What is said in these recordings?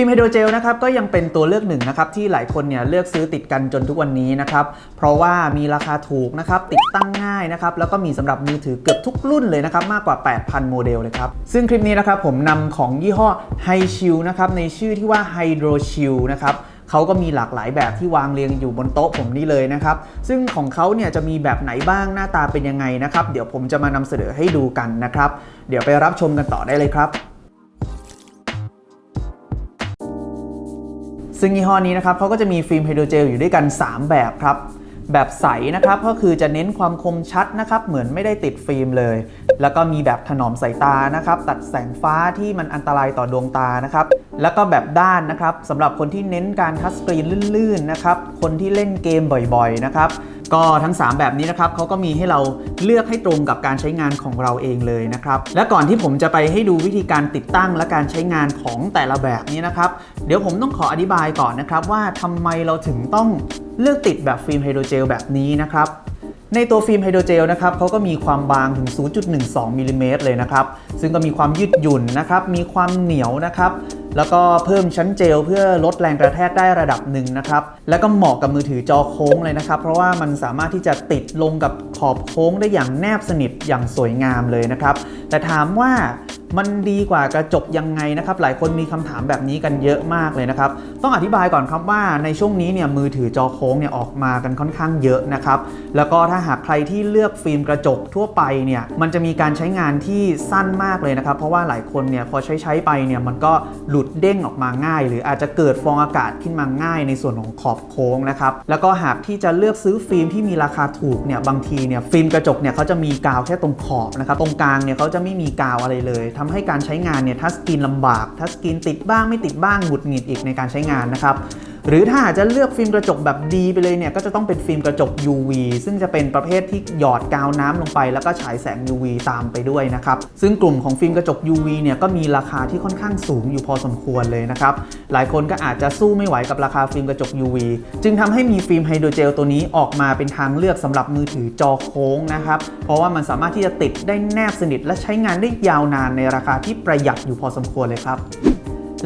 ฟิล์มไฮโดรเจลนะครับก็ยังเป็นตัวเลือกหนึ่งนะครับที่หลายคนเนี่ยเลือกซื้อติดกันจนทุกวันนี้นะครับเพราะว่ามีราคาถูกนะครับติดตั้งง่ายนะครับแล้วก็มีสำหรับมือถือเกือบทุกรุ่นเลยนะครับมากกว่า 8,000 โมเดลเลยครับซึ่งคลิปนี้นะครับผมนำของยี่ห้อ Hi Chill นะครับในชื่อที่ว่า Hydro Chill นะครับเขาก็มีหลากหลายแบบที่วางเรียงอยู่บนโต๊ะผมนี่เลยนะครับ ซึ่งของเขาเนี่ยจะมีแบบไหนบ้างหน้าตาเป็นยังไงนะครับ เดี๋ยวผมจะมานำเสนอให้ดูกันนะครับ เดี๋ยวไปรับชมกันต่อได้เลยครับ ซึ่งยี่ห้อนี้นะครับเขาก็จะมีฟิล์มไฮโดรเจลอยู่ด้วยกัน 3 แบบครับ แบบใสนะครับก็คือจะเน้นความคมชัดนะครับเหมือนไม่ได้ติดฟิล์มเลย แล้วก็มีแบบถนอมสายตานะครับตัดแสงฟ้าที่มันอันตรายต่อดวงตานะครับแล้วก็แบบด้านนะครับสำหรับคนที่เน้นการทัชสกรีนลื่นๆนะครับคนที่เล่นเกมบ่อยๆนะครับ ก็ทั้ง 3 แบบนี้นะครับเขาก็มีให้เราเลือกให้ตรงกับการใช้งานของเราเองเลยนะครับ และก่อนที่ผมจะไปให้ดูวิธีการติดตั้งและการใช้งานของแต่ละแบบนี้นะครับ เดี๋ยวผมต้องขออธิบายก่อนนะครับว่าทำไมเราถึงต้องเลือกติดแบบฟิล์มไฮโดรเจลแบบนี้นะครับ ในตัวฟิล์มไฮโดรเจลนะครับเขาก็มีความบางถึง 0.12มิลลิเมตรเลยนะครับ ซึ่งก็มีความยืดหยุ่นนะครับ มีความเหนียวนะครับ แล้วก็เพิ่มชั้นเจลเพื่อลดแรงกระแทกได้ระดับหนึ่งนะครับ แล้วก็เหมาะกับมือถือจอโค้งเลยนะครับ เพราะว่ามันสามารถที่จะติดลงกับขอบโค้งได้อย่างแนบสนิทอย่างสวยงามเลยนะครับ แต่ถามว่า มันดีกว่ากระจกยังไงนะครับ หลายคนมีคำถามแบบนี้กันเยอะมากเลยนะครับ ต้องอธิบายก่อนครับว่าในช่วงนี้เนี่ยมือถือจอโค้งเนี่ยออกมากันค่อนข้างเยอะนะครับ แล้วก็ถ้าหากใครที่เลือกฟิล์มกระจกทั่วไปเนี่ยมันจะมีการใช้งานที่สั้นมากเลยนะครับ เพราะว่าหลายคนเนี่ยพอใช้ใช้ไปเนี่ยมันก็หลุดเด้งออกมาง่าย หรืออาจจะเกิดฟองอากาศขึ้นมาง่ายในส่วนของขอบโค้งนะครับแล้วก็หากที่จะเลือกซื้อฟิล์มที่มีราคาถูกเนี่ยบางทีเนี่ยฟิล์มกระจกเนี่ยเขาจะมีกาวแค่ตรงขอบนะครับตรงกลางเนี่ยเขาจะไม่มีกาวอะไรเลยทำให้การใช้งานเนี่ยทัชสกรีนลำบากทัชสกรีนติดบ้างไม่ติดบ้างหงุดหงิดอีกในการใช้งานนะครับ หรือถ้าอาจจะเลือกฟิล์มกระจกแบบดีไปเลยเนี่ยก็จะต้องเป็นฟิล์มกระจก UV ซึ่งจะเป็นประเภทที่หยอดกาวน้ำลงไปแล้วก็ฉายแสง UV ตามไปด้วยนะครับซึ่งกลุ่มของฟิล์มกระจก UV เนี่ยก็มีราคาที่ค่อนข้างสูงอยู่พอสมควรเลยนะครับหลายคนก็อาจจะสู้ไม่ไหวกับราคาฟิล์มกระจก UV จึงทำให้มีฟิล์มไฮโดรเจลตัวนี้ออกมาเป็นทางเลือกสำหรับมือถือจอโค้งนะครับเพราะว่ามันสามารถที่จะติดได้แนบสนิทและใช้งานได้ยาวนานในราคาที่ประหยัดอยู่พอสมควรเลยครับ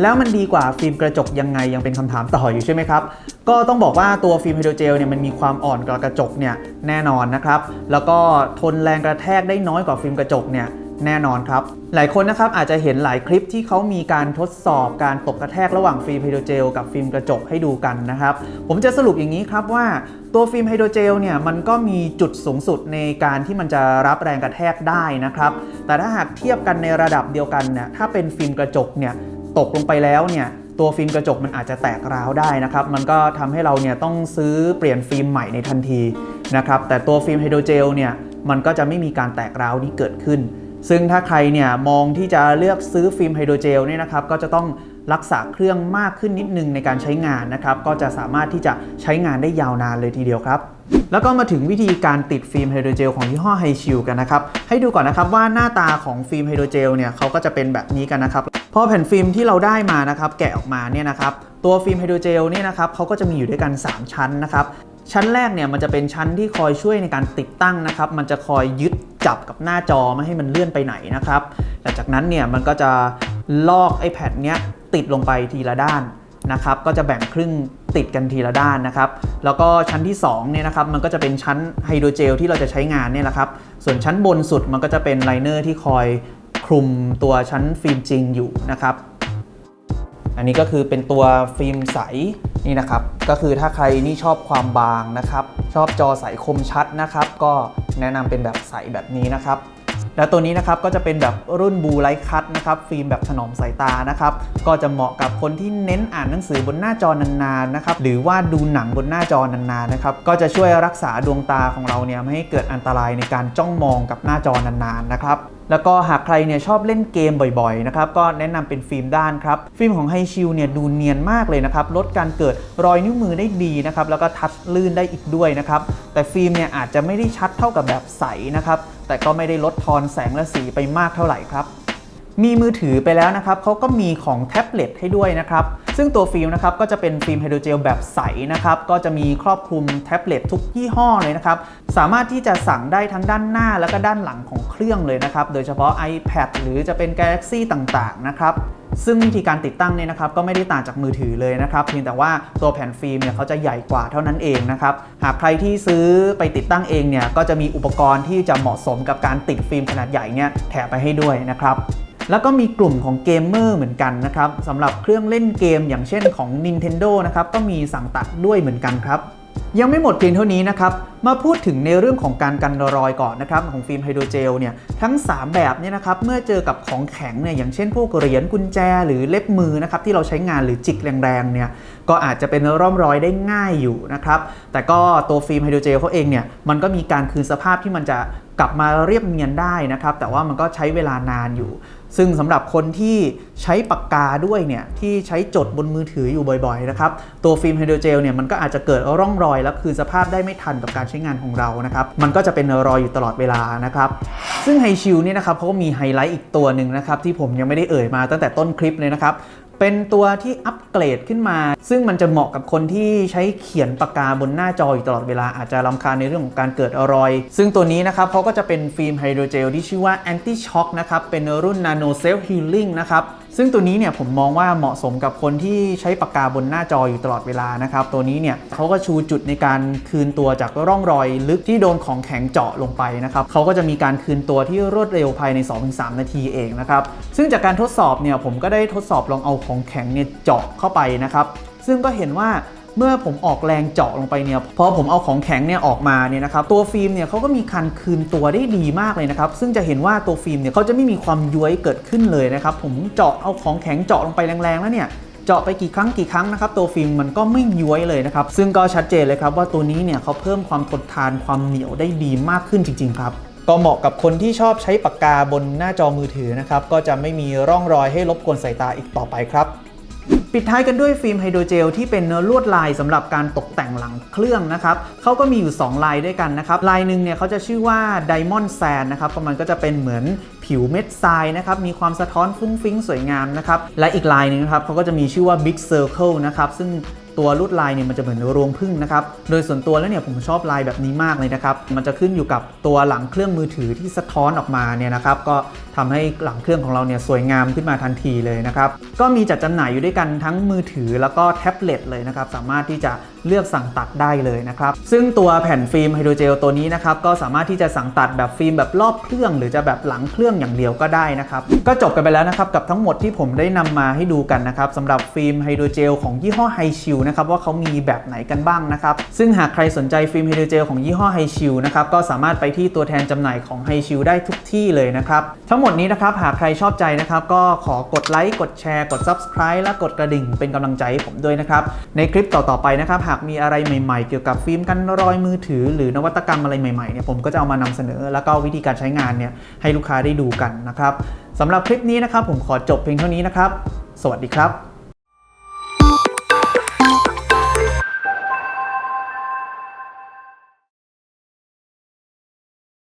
แล้วมันดีกว่าฟิล์มกระจกยังไงยังเป็นคำถามต่ออยู่ใช่ไหมครับ ก็ต้องบอกว่าตัวฟิล์มไฮโดรเจลเนี่ยมันมีความอ่อนกว่ากระจกเนี่ยแน่นอนนะครับ แล้วก็ทนแรงกระแทกได้น้อยกว่าฟิล์มกระจกเนี่ยแน่นอนครับ หลายคนนะครับอาจจะเห็นหลายคลิปที่เขามีการทดสอบการตกกระแทกระหว่างฟิล์มไฮโดรเจลกับฟิล์มกระจกให้ดูกันนะครับ ผมจะสรุปอย่างนี้ครับว่าตัวฟิล์มไฮโดรเจลเนี่ยมันก็มีจุดสูงสุดในการที่มันจะรับแรงกระแทกได้นะครับ แต่ถ้าหากเทียบกันในระดับเดียวกันเนี่ยถ้าเป็นฟิล์มกระจกเนี่ย ตกลงไปแล้วเนี่ยตัวฟิล์มกระจกมันอาจจะแตกร้าวได้นะครับ มันก็ทำให้เราเนี่ยต้องซื้อเปลี่ยนฟิล์มใหม่ในทันทีนะครับ แต่ตัวฟิล์มไฮโดรเจลเนี่ยมันก็จะไม่มีการแตกร้าวนี้เกิดขึ้น ซึ่งถ้าใครเนี่ยมองที่จะเลือกซื้อฟิล์มไฮโดรเจลเนี่ยนะครับ ก็จะต้องรักษาเครื่องมากขึ้นนิดนึงในการใช้งานนะครับ ก็จะสามารถที่จะใช้งานได้ยาวนานเลยทีเดียวครับ แล้วก็มาถึงวิธีการติดฟิล์มไฮโดรเจลของยี่ห้อไฮชิลกันนะครับ ให้ดูก่อนนะครับว่าหน้าตาของฟิล์มไฮโดรเจลเนี่ยเขาก็จะเป็นแบบนี้กันนะครับ พอแผ่นฟิล์มที่เราได้มานะครับแกะออกมาเนี่ยนะครับตัวฟิล์มไฮโดรเจลเนี่ยนะครับเขาก็จะมีอยู่ด้วยกัน 3 ชั้นนะครับชั้นแรกเนี่ยมันจะเป็นชั้นที่คอยช่วยในการติดตั้งนะครับ มันจะคอยยึดจับกับหน้าจอไม่ให้มันเลื่อนไปไหนนะครับหลังจากนั้นเนี่ยมันก็จะลอกไอ้แผ่นเนี้ยติดลงไปทีละด้านนะครับ ก็จะแบ่งครึ่งติดกันทีละด้านนะครับ แล้วก็ชั้นที่2เนี่ยนะครับมันก็จะเป็นชั้นไฮโดรเจลที่เราจะใช้งานเนี่ยแหละครับ ส่วนชั้นบนสุดมันก็จะเป็นไลเนอร์ที่คอย คลุมตัวชั้นฟิล์มจริงอยู่นะครับ อันนี้ก็คือเป็นตัวฟิล์มใสนี่นะครับ ก็คือถ้าใครนี่ชอบความบางนะครับ ชอบจอใสคมชัดนะครับ ก็แนะนำเป็นแบบใสแบบนี้นะครับแล้วตัวนี้นะครับก็จะเป็นแบบรุ่นบูไลท์คัตนะครับฟิล์มแบบถนอมสายตานะครับก็จะเหมาะกับคนที่เน้นอ่านหนังสือบนหน้าจอนานๆนะครับหรือว่าดูหนังบนหน้าจอนานๆนะครับก็จะช่วยรักษาดวงตาของเราเนี่ยไม่ให้เกิดอันตรายในการจ้องมองกับหน้าจอนานๆนะครับแล้วก็หากใครเนี่ยชอบเล่นเกมบ่อยๆนะครับก็แนะนำเป็นฟิล์มด้านครับ ฟิล์มของไฮชิลเนี่ยดูเนียนมากเลยนะครับ ลดการเกิดรอยนิ้วมือได้ดีนะครับแล้วก็ทัชลื่นได้อีกด้วยนะครับ แต่ฟิล์มเนี่ยอาจจะไม่ได้ชัดเท่ากับแบบใสนะครับ แต่ก็ไม่ได้ลดทอนแสงและสีไปมากเท่าไหร่ครับ มีมือถือไปแล้วนะครับเขาก็มีของแท็บเล็ตให้ด้วยนะครับ ซึ่งตัวฟิล์มนะครับก็จะเป็นฟิล์มไฮโดรเจลแบบใสนะครับก็จะมีครอบคลุมแท็บเล็ตทุกยี่ห้อเลยนะครับสามารถที่จะสั่งได้ทั้งด้านหน้าแล้วก็ด้านหลังของเครื่องเลยนะครับโดยเฉพาะ iPad หรือจะเป็น Galaxy ต่างๆนะครับซึ่งวิธีการติดตั้งเนี่ยนะครับก็ไม่ได้ต่างจากมือถือเลยนะครับเพียงแต่ว่าตัวแผ่นฟิล์มเนี่ยเขาจะใหญ่กว่าเท่านั้นเองนะครับหากใครที่ซื้อไปติดตั้งเองเนี่ยก็จะมีอุปกรณ์ที่จะเหมาะสมกับการติดฟิล์มขนาดใหญ่เนี่ยแถมไปให้ด้วยนะครับ แล้วก็มีกลุ่มของเกมเมอร์เหมือนกันนะครับสำหรับเครื่องเล่นเกมอย่างเช่นของ Nintendo นะครับก็มีสั่งตัดด้วยเหมือนกันครับยังไม่หมดเพียงเท่านี้นะครับ มาพูดถึงในเรื่องของการกันรอยก่อนนะครับของฟิล์มไฮโดรเจลเนี่ยทั้ง 3 แบบเนี่ยนะครับเมื่อเจอกับของแข็งเนี่ยอย่างเช่นพวกเหรียญกุญแจหรือเล็บมือนะครับที่เราใช้งานหรือจิกแรงๆเนี่ยก็อาจจะเป็นร่องรอยได้ง่ายอยู่นะครับแต่ก็ตัวฟิล์มไฮโดรเจลเขาเองเนี่ยมันก็มีการคืนสภาพที่มันจะ กลับมาเรียบเนียนได้นะครับ แต่ว่ามันก็ใช้เวลานานอยู่ ซึ่งสำหรับคนที่ใช้ปากกาด้วยเนี่ยที่ใช้จดบนมือถืออยู่บ่อยๆนะครับตัวฟิล์มไฮโดรเจลเนี่ยมันก็อาจจะเกิดร่องรอย แล้วคือสภาพได้ไม่ทันกับการใช้งานของเรานะครับมันก็จะเป็นรอยอยู่ตลอดเวลานะครับซึ่งไฮชิลเนี่ยนะครับเขาก็มีไฮไลท์อีกตัวหนึ่งนะครับที่ผมยังไม่ได้เอ่ยมาตั้งแต่ต้นคลิปเลยนะครับ เป็นตัวที่อัปเกรดขึ้นมา ซึ่งมันจะเหมาะกับคนที่ใช้เขียนปากกาบนหน้าจออยู่ตลอดเวลาอาจจะรำคาญในเรื่องของการเกิดรอย ซึ่งตัวนี้นะครับเขาก็จะเป็นฟิล์มไฮโดรเจลที่ชื่อว่า Anti Shock นะครับเป็นรุ่น Nano Self Healing นะครับ ซึ่งตัวนี้เนี่ยผมมองว่าเหมาะสมกับคนที่ใช้ปากกาบนหน้าจออยู่ตลอดเวลานะครับ ตัวนี้เนี่ยเขาก็ชูจุดในการคืนตัวจากร่องรอยลึกที่โดนของแข็งเจาะลงไปนะครับเขาก็จะมีการคืนตัวที่รวดเร็วภายใน 2-3 นาทีเองนะครับ ซึ่งจากการทดสอบเนี่ยผมก็ได้ทดสอบลองเอาของแข็งเนี่ยเจาะเข้าไปนะครับ ซึ่งก็เห็นว่า เมื่อผมออกแรงเจาะลงไปเนี่ยพอผมเอาของแข็งเนี่ยออกมาเนี่ยนะครับตัวฟิล์มเนี่ยเขาก็มีการคืนตัวได้ดีมากเลยนะครับซึ่งจะเห็นว่าตัวฟิล์มเนี่ยเขาจะไม่มีความย้วยเกิดขึ้นเลยนะครับผมเจาะเอาของแข็งเจาะลงไปแรงๆแล้วเนี่ยเจาะไปกี่ครั้งกี่ครั้งนะครับตัวฟิล์มมันก็ไม่ย้วยเลยนะครับ ซึ่งก็ชัดเจนเลยครับว่าตัวนี้เนี่ยเขาเพิ่มความทนทานความเหนียวได้ดีมากขึ้นจริง ๆ ครับ ก็เหมาะกับคนที่ชอบใช้ปากกาบนหน้าจอมือถือนะครับ ก็จะไม่มีร่องรอยให้รบกวนสายตาอีกต่อไปครับ ปิดท้ายกันด้วยฟิล์มไฮโดรเจลที่เป็นลวดลายสำหรับการตกแต่งหลังเครื่องนะครับเขาก็มีอยู่ 2 ลายด้วยกันนะครับ ลายหนึ่งเนี่ยเขาจะชื่อว่าไดมอนด์แซนนะครับประมันก็จะเป็นเหมือนผิวเม็ดทรายนะครับ มีความสะท้อนฟุ้งฟิ้งสวยงามนะครับ และอีกลายหนึ่งนะครับเขาก็จะมีชื่อว่า Big Circle นะครับ ซึ่ง ตัวลวดลายเนี่ยมันจะเหมือนรวงพึ่งนะครับ โดยส่วนตัวแล้วเนี่ยผมชอบลายแบบนี้มากเลยนะครับ มันจะขึ้นอยู่กับตัวหลังเครื่องมือถือที่สะท้อนออกมาเนี่ยนะครับ ก็ทำให้หลังเครื่องของเราเนี่ยสวยงามขึ้นมาทันทีเลยนะครับ ก็มีจัดจำหน่ายอยู่ด้วยกันทั้งมือถือแล้วก็แท็บเล็ตเลยนะครับ สามารถที่จะ เลือกสั่งตัดได้เลยนะครับ ซึ่งตัวแผ่นฟิล์มไฮโดรเจลตัวนี้นะครับก็สามารถที่จะสั่งตัดแบบฟิล์มแบบรอบเครื่อง หรือจะแบบหลังเครื่องอย่างเดียวก็ได้นะครับ ก็จบกันไปแล้วนะครับกับทั้งหมดที่ผมได้นำมาให้ดูกันนะครับสำหรับฟิล์มไฮโดรเจลของยี่ห้อไฮชิลนะครับว่าเขามีแบบไหนกันบ้างนะครับซึ่งหากใครสนใจฟิล์มไฮโดรเจลของยี่ห้อไฮชิลนะครับก็สามารถไปที่ตัวแทนจำหน่ายของไฮชิลได้ทุกที่เลยนะครับทั้งหมดนี้นะครับหากใครชอบใจนะครับก็ขอกดไลค์กดแชร์กด Subscribe และกดกระดิ่งเป็นกำลังใจให้ผมด้วยนะครับในคลิปต่อๆไปนะครับหากมีอะไรใหม่ๆ เกี่ยวกับฟิล์มกันรอยมือถือ หรือนวัตกรรมอะไรใหม่ๆเนี่ยผมก็จะเอามานำเสนอ แล้วก็วิธีการใช้งานเนี่ยให้ลูกค้าได้ดูกันนะครับสำหรับคลิปนี้นะครับผมขอจบเพียงเท่านี้นะครับ สวัสดีครับ